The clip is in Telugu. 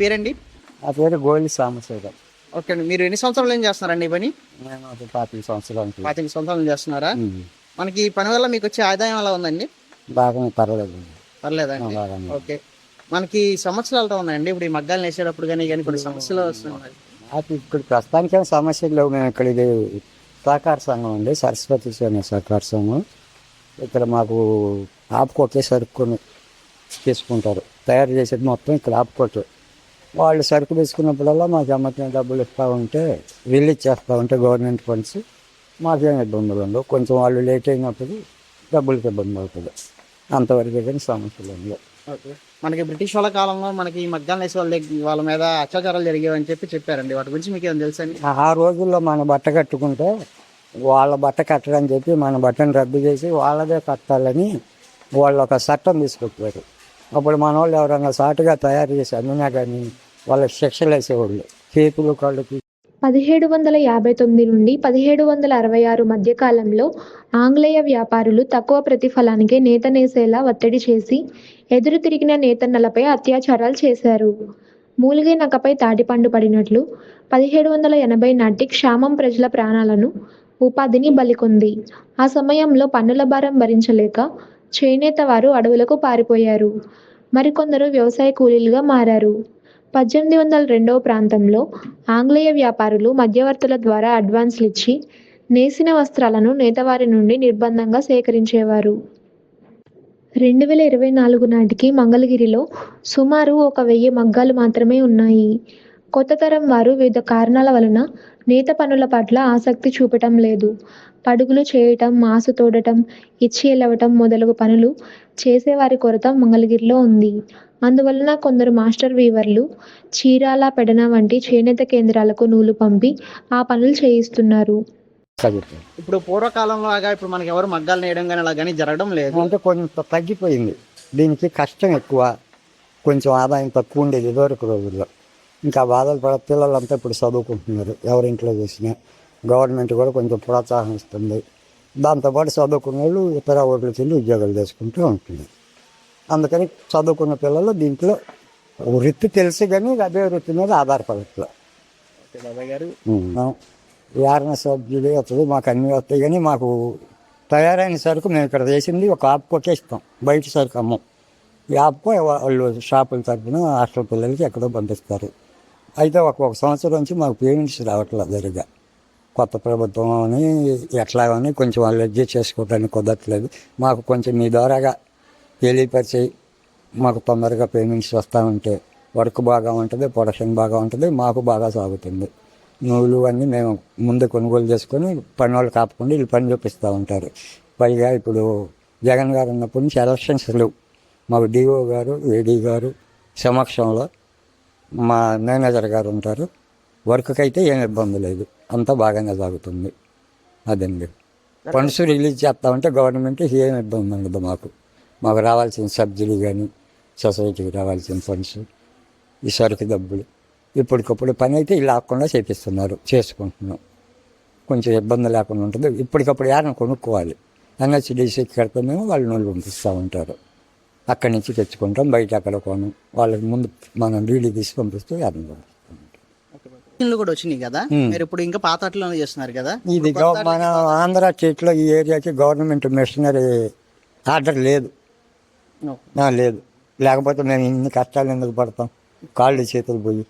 పేరండి? ఆ పేరు గోలి సాంబశివరావు. ఓకే అండి. మీరు ఎన్ని సంవత్సరాలు ఏం చేస్తున్నారండి ఈ పని? నేను ఒక పాతిక సంవత్సరానికి పాతిక సంవత్సరాలు చేస్తున్నారా. మనకి ఈ పని వల్ల మీకు వచ్చే ఆదాయం ఎలా ఉందండి? బాగానే పర్వాలేదు పర్లేదండి. ఓకే. మనకి సమస్యలు ఉన్నాయండి? ఇప్పుడు ఈ మగ్గాలు వేసేటప్పుడు కానీ కానీ కొన్ని సమస్యలు వస్తున్నాయి. ఇక్కడ ప్రస్తుతానికి సమస్యలు లేవు. మేము ఇక్కడ ఇది సహకార సంఘం అండి. సరస్వతి సేన సహకార సంఘం. ఇక్కడ మాకు ఆపుకోటే సరుకుని తీసుకుంటారు. తయారు చేసేది మొత్తం ఇక్కడ ఆపుకోటు వాళ్ళు సరుకు తీసుకున్నప్పుడల్లా మాకు అమ్మకం డబ్బులు ఇస్తూ ఉంటే రిలీజ్ చేస్తూ ఉంటే గవర్నమెంట్ ఫండ్స్ మాకేం ఇబ్బందులు ఉండవు. కొంచెం వాళ్ళు లేట్ అయినప్పుడు డబ్బులకి ఇబ్బంది అవుతుంది అంతవరకు కానీ సమస్యలు ఉండవు ఓకే. మనకి బ్రిటిష్ వాళ్ళ కాలంలో మనకి ఈ మగ్గాలు వేసే వాళ్ళ వాళ్ళ మీద అత్యాచారాలు జరిగేవని చెప్పి చెప్పారండి. వాటి గురించి మీకు ఏమైనా తెలుసండి ఆ రోజుల్లో మన బట్ట కట్టుకుంటే వాళ్ళ బట్ట కట్టడని చెప్పి మన బట్టను రద్దు చేసి వాళ్ళదే కట్టాలని వాళ్ళు ఒక చట్టం తీసుకొచ్చారు. అప్పుడు మన వాళ్ళు ఎవరన్నా సాటుగా తయారు చేసి అమ్మినా కానీ వాళ్ళకి శిక్షలు వేసేవాళ్ళు. చేతులు కళ్ళకి పదిహేడు వందల యాభై తొమ్మిది నుండి పదిహేడు వందల అరవై ఆరు మధ్య కాలంలో ఆంగ్లేయ వ్యాపారులు తక్కువ ప్రతిఫలానికి నేత నేసేలా ఒత్తిడి చేసి ఎదురు తిరిగిన నేతన్నలపై అత్యాచారాలు చేశారు. మూలిగే నకపై తాటిపండు పడినట్లు పదిహేడు వందల ఎనభై నాటి క్షామం ప్రజల ప్రాణాలను ఉపాధిని బలికొంది. ఆ సమయంలో పన్నుల భారం భరించలేక చేనేత వారు అడవులకు పారిపోయారు. మరికొందరు వ్యవసాయ కూలీలుగా మారారు. పద్దెనిమిది వందల రెండవ ప్రాంతంలో ఆంగ్లేయ వ్యాపారులు మధ్యవర్తుల ద్వారా అడ్వాన్స్లు ఇచ్చి నేసిన వస్త్రాలను నేతవారి నుండి నిర్బంధంగా సేకరించేవారు. రెండు వేల ఇరవై నాలుగు నాటికి మంగళగిరిలో సుమారు ఒక వెయ్యి మగ్గాలు మాత్రమే ఉన్నాయి. కొత్త తరం వారు వివిధ కారణాల వలన నేత పనుల పట్ల ఆసక్తి చూపటం లేదు. పడుగులు చేయటం మాసు తోడటం ఇచ్చి ఎలవటం మొదలగు పనులు చేసేవారి కొరత మంగళగిరిలో ఉంది. అందువలన కొందరు మాస్టర్ వీవర్లు చీరాల పెడన వంటి చేనేత కేంద్రాలకు నూలు పంపి ఆ పనులు చేయిస్తున్నారు. ఇప్పుడు పూర్వకాలంలో లాగా ఇప్పుడు మనకి ఎవరు మగ్గాలు నేయడం కానీ అలా కానీ జరగడం లేదు. అంటే కొంచెం తగ్గిపోయింది. దీనికి కష్టం ఎక్కువ. కొంచెం ఆదాయం తక్కువ ఉండేది ఇదివరకు రోజుల్లో. ఇంకా బాధలు పడ పిల్లలంతా ఇప్పుడు చదువుకుంటున్నారు. ఎవరింట్లో చూసినా. గవర్నమెంట్ కూడా కొంచెం ప్రోత్సాహం ఇస్తుంది. దాంతోపాటు చదువుకున్న వాళ్ళు ఇతర ఓట్లకి వెళ్ళి ఉద్యోగాలు చేసుకుంటూ ఉంటుంది. అందుకని చదువుకున్న పిల్లలు దీంట్లో వృత్తి తెలిసి కానీ అదే వృత్తి మీద గారు. వారణ సభ్యులు వస్తుంది మాకు అన్నీ వస్తాయి కానీ మాకు తయారైన సరుకు మేము ఇక్కడ చేసింది ఒక ఆపు కొట్టేస్తాం బయట సరుకు అమ్మం. ఈ ఆపుకో వాళ్ళు షాపుల తరపున హాస్టల్ పిల్లలకి ఎక్కడో పంపిస్తారు. అయితే ఒక్కొక్క సంవత్సరం నుంచి మాకు పేమెంట్స్ రావట్లేదు జరిగా కొత్త ప్రభుత్వం అని ఎట్లా అని కొంచెం వాళ్ళు అడ్జస్ట్ చేసుకోవడానికి కుదరట్లేదు. మాకు కొంచెం మీ ద్వారాగా తెలియపరిచి మాకు తొందరగా పేమెంట్స్ వస్తూ ఉంటే వర్క్ బాగా ఉంటుంది ప్రొడక్షన్ బాగా ఉంటుంది మాకు బాగా సాగుతుంది. నూలు అన్నీ మేము ముందు కొనుగోలు చేసుకొని పని వాళ్ళు కాపకుండా వీళ్ళు పని చూపిస్తూ ఉంటారు. పైగా ఇప్పుడు జగన్ గారు ఉన్నప్పటి నుంచి ఎలక్షన్స్ లేవు. మాకు డిఓ గారు ఏడీ గారు సమక్షంలో మా మేనేజర్ గారు ఉంటారు. వర్క్కి అయితే ఏం ఇబ్బంది లేదు. అంతా బాగానే సాగుతుంది. అదండి. ఫండ్స్ రిలీజ్ చేస్తామంటే గవర్నమెంట్ ఏం ఇబ్బంది ఉండదు మాకు. మాకు రావాల్సిన సబ్సిడీ కానీ సొసైటీకి రావాల్సిన ఫండ్స్ ఈ సరుకు డబ్బులు ఇప్పటికప్పుడు పని అయితే ఇలా లేకుండా చేపిస్తున్నారు చేసుకుంటున్నాం. కొంచెం ఇబ్బంది లేకుండా ఉంటుంది. ఇప్పటికప్పుడు యారని కొనుక్కోవాలి. ఎన్హెచ్డిసికి కడితేనేమో వాళ్ళు నూనె పంపిస్తూ ఉంటారు. అక్కడి నుంచి తెచ్చుకుంటాం బయట అక్కడ కొను. వాళ్ళకి ముందు మనం డీడీ తీసి పంపిస్తూ యారని మిషన్లు కూడా వచ్చినాయి కదా. మీరు ఇప్పుడు ఇంకా పాత ఆటలోనే చేస్తున్నారు కదా? ఇది గవ- మన ఆంధ్ర స్టేట్లో ఈ ఏరియాకి గవర్నమెంట్ మిషనరీ ఆర్డర్ లేదు. ఆ, లేదు. లేకపోతే మేము ఇన్ని కష్టాలు ఎందుకు పడతాం? కాళ్ళు చేతులు పోయి.